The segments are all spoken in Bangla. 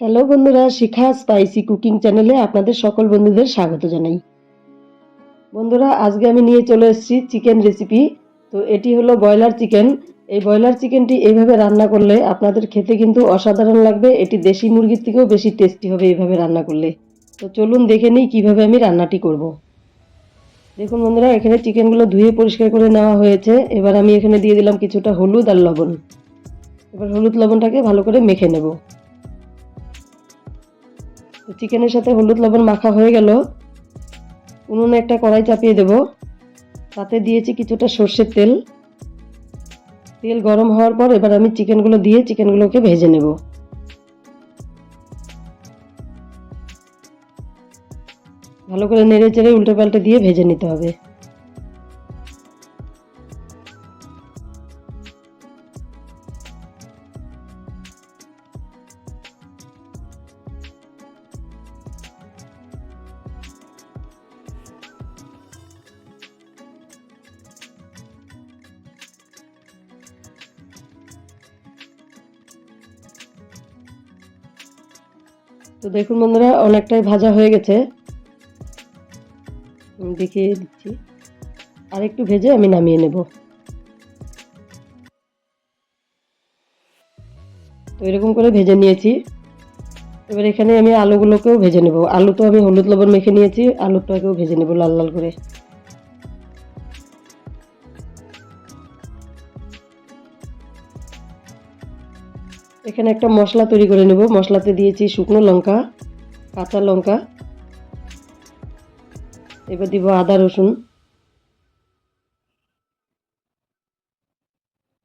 হ্যালো বন্ধুরা, শিখা স্পাইসি কুকিং চ্যানেলে আপনাদের সকল বন্ধুদের স্বাগত জানাই। বন্ধুরা, আজকে আমি নিয়ে চলে এসেছি চিকেন রেসিপি তো এটি হলো ব্রয়লার চিকেন এই ব্রয়লার চিকেনটি এইভাবে রান্না করলে আপনাদের খেতে কিন্তু অসাধারণ লাগবে। এটি দেশি মুরগির থেকেও বেশি টেস্টি হবে এইভাবে রান্না করলে। তো চলুন দেখে নিই কীভাবে আমি রান্নাটি করব। দেখুন বন্ধুরা, এখানে চিকেনগুলো ধুয়ে পরিষ্কার করে নেওয়া হয়েছে। এবার আমি এখানে দিয়ে দিলাম কিছুটা হলুদ আর লবণ। এবার হলুদ লবণটাকে ভালো করে মেখে নেব। তো চিকেনের সাথে হলুদ লবণ মাখা হয়ে গেল। উনুনে একটা কড়াই চাপিয়ে দেব। তাতে দিয়েছি কিছুটা সর্ষের তেল। তেল গরম হওয়ার পর এবার আমি চিকেনগুলো দিয়ে চিকেনগুলোকে ভেজে নেব। ভালো করে নেড়ে চেড়ে উল্টো পাল্টে দিয়ে ভেজে নিতে হবে। তো দেখুন বন্ধুরা, অনেকটাই ভাজা হয়ে গেছে। দেখিয়ে দিচ্ছি। আর একটু ভেজে আমি নামিয়ে নেব। তো এরকম করে ভেজে নিয়েছি। এবার এখানে আমি আলুগুলোকেও ভেজে নেব। আলু তো আমি হলুদ লবণ মেখে নিয়েছি, আলুটাকেও ভেজে নেব লাল লাল করে। এখানে একটা মশলা তৈরি করে নেব। মশলাতে দিয়েছি শুকনো লঙ্কা, কাঁচা লঙ্কা। এবার দিব আদা, রসুন।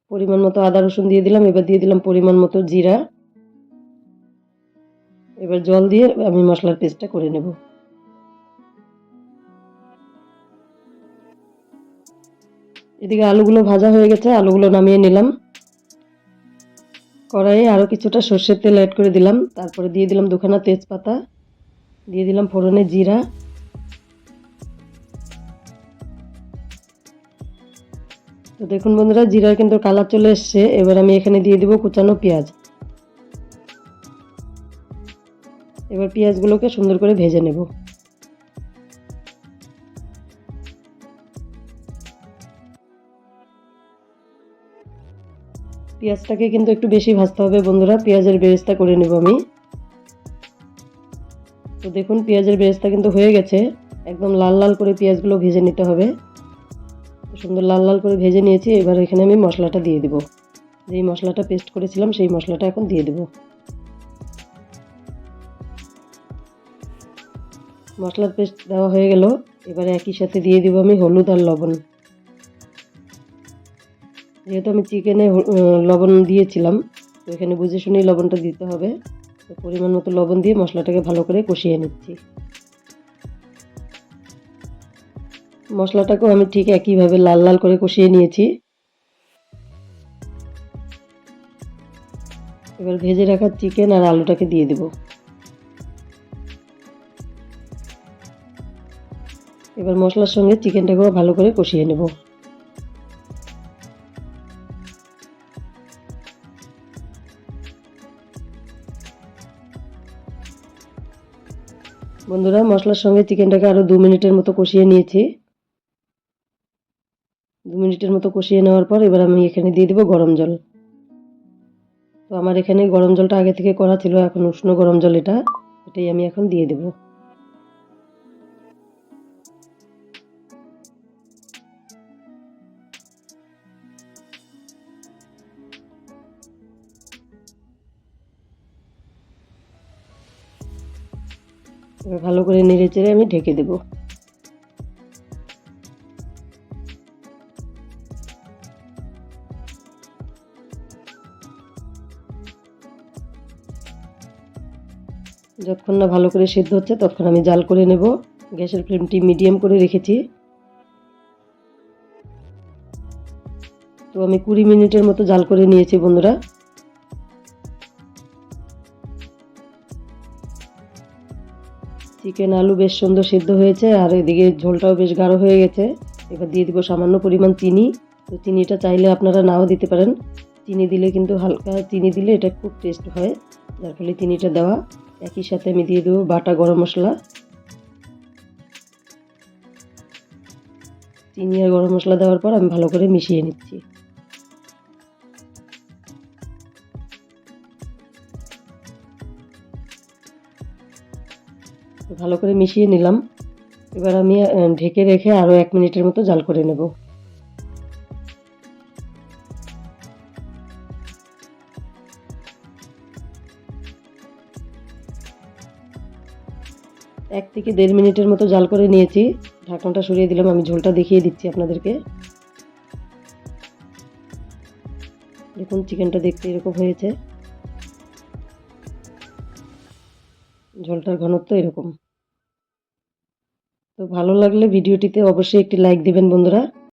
পরিমাণ মতো আদা, রসুন দিয়ে দিলাম। এবার দিয়ে দিলাম পরিমাণ মতো জিরা। এবার জল দিয়ে আমি মশলার পেস্টটা করে নেব। এদিকে আলুগুলো ভাজা হয়ে গেছে। আলুগুলো নামিয়ে নিলাম। কড়াইয়ে আরও কিছুটা সর্ষের তেল অ্যাড করে দিলাম। তারপরে দিয়ে দিলাম দুখানা তেজপাতা, দিয়ে দিলাম ফোড়নে জিরা। তো দেখুন বন্ধুরা, জিরার কিন্তু কালার চলে এসছে। এবার আমি এখানে দিয়ে দিব কুচানো পেঁয়াজ। এবার পেঁয়াজগুলোকে সুন্দর করে ভেজে নেব। পেঁয়াজটাকে কিন্তু একটু বেশি ভাজতে হবে, বন্ধুরা। পেঁয়াজের বেরেস্তা করে নেব আমি। তো দেখুন, পেঁয়াজের বেরেস্তা কিন্তু হয়ে গেছে। একদম লাল লাল করে পেঁয়াজগুলো ভেজে নিতে হবে। সুন্দর লাল লাল করে ভেজে নিয়েছি। এবার এখানে আমি মশলাটা দিয়ে দেবো। যেই মশলাটা পেস্ট করেছিলাম, সেই মশলাটা এখন দিয়ে দেবো। মশলার পেস্ট দেওয়া হয়ে গেল। এবারে একই সাথে দিয়ে দিব আমি হলুদ আর লবণ। যেহেতু আমি চিকেনে লবণ দিয়েছিলাম, তো এখানে বুঝে শুনেই লবণটা দিতে হবে। তো পরিমাণ মতো লবণ দিয়ে মশলাটাকে ভালো করে কষিয়ে নিচ্ছি। মশলাটাকেও আমি ঠিক একইভাবে লাল লাল করে কষিয়ে নিয়েছি। এবার ভেজে রাখা চিকেন আর আলুটাকে দিয়ে দেব। এবার মশলার সঙ্গে চিকেনটাকেও ভালো করে কষিয়ে নেব। বন্ধুরা, মশলার সঙ্গে চিকেনটাকে আরও দু মিনিটের মতো কষিয়ে নিয়েছি। দু মিনিটের মতো কষিয়ে নেওয়ার পর এবার আমি এখানে দিয়ে দেবো গরম জল। তো আমার এখানে গরম জলটা আগে থেকে করা ছিল, এখন উষ্ণ গরম জল এটা, এটাই আমি এখন দিয়ে দেব। এবার ভালো করে নেড়ে চেড়ে আমি ঢেকে দেবো। যতক্ষণ না ভালো করে সেদ্ধ হচ্ছে, ততক্ষণ আমি জাল করে নেব। গ্যাসের ফ্লেমটি মিডিয়াম করে রেখেছি। তো আমি কুড়ি মিনিটের মতো জাল করে নিয়েছি বন্ধুরা। চিকেন আলু বেশ সুন্দর সেদ্ধ হয়েছে, আর এদিকে ঝোলটাও বেশ গাঢ় হয়ে গেছে। এবার দিয়ে দিব সামান্য পরিমাণ চিনি। তো চিনিটা চাইলে আপনারা নাও দিতে পারেন। চিনি দিলে কিন্তু হালকা চিনি দিলে এটা খুব টেস্ট হয়, যার ফলে চিনিটা দেওয়া। একই সাথে আমি দিয়ে দেবো বাটা গরম মশলা। চিনি আর গরম মশলা দেওয়ার পর আমি ভালো করে মিশিয়ে নিচ্ছি। ভালো করে মিশিয়ে নিলাম। এবার আমি ঢেকে রেখে আরও এক মিনিটের মতো জাল করে নেব। এক থেকে দেড় মিনিটের মতো জাল করে নিয়েছি। ঢাকনাটা সরিয়ে দিলাম, আমি ঝোলটা দেখিয়ে দিচ্ছি আপনাদেরকে। দেখুন, চিকেনটা দেখতে এরকম হয়েছে। ঝোলটার ঘনত্ব এরকম। তো ভালো লাগলে ভিডিওটিতে অবশ্যই একটি লাইক দিবেন বন্ধুরা।